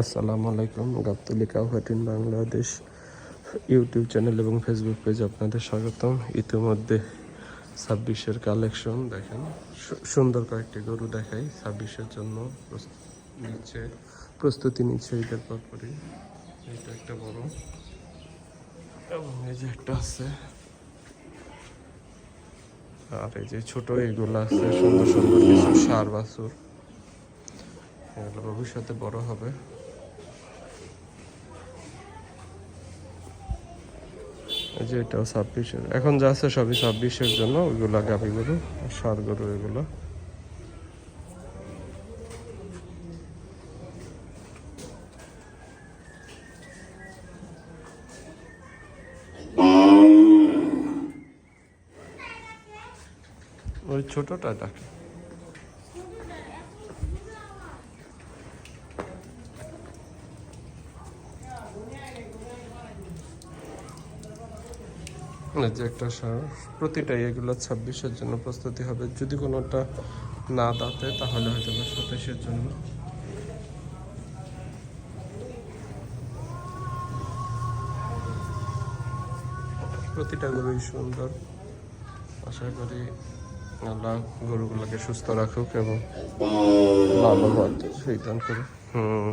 আসসালামু আলাইকুম, গাবতলি কাউহাটিন বাংলাদেশ ইউটিউব চ্যানেল এবং ফেসবুক পেজ আপনাদের স্বাগতম। ইতিমধ্যে ছাব্বিশের কালেকশন, দেখেন সুন্দর কয়েকটি গরু দেখাই, ছাব্বিশের জন্য নিচ্ছে, প্রস্তুতি নিচ্ছে ঈদের পরপরই। এইটা একটা বড়। এবং এই যে একটা আছে। আর এই যে ছোট এইগুলো আছে, সুন্দর সুন্দর কিছু সার, বাছুর। এগুলো ভবিষ্যতে বড় হবে। এই যে এটাও ছাব্বিশের। এখন যা আছে সবই ছাব্বিশের জন্য, ওইগুলা গাভি গরু আর সার গরু এগুলো। ওই ছোটটা ডাকে যে একটা সার প্রতিটাই এগুলো ছাব্বিশের জন্য প্রস্তুতি হবে যদি কোনোটা না দাঁতে তাহলে হয়তো বা সাতাশের জন্য প্রতিটা গরুই সুন্দর আশা করি আল্লাহ গরুগুলোকে সুস্থ রাখুক এবং ভালো সেই দান করে হুম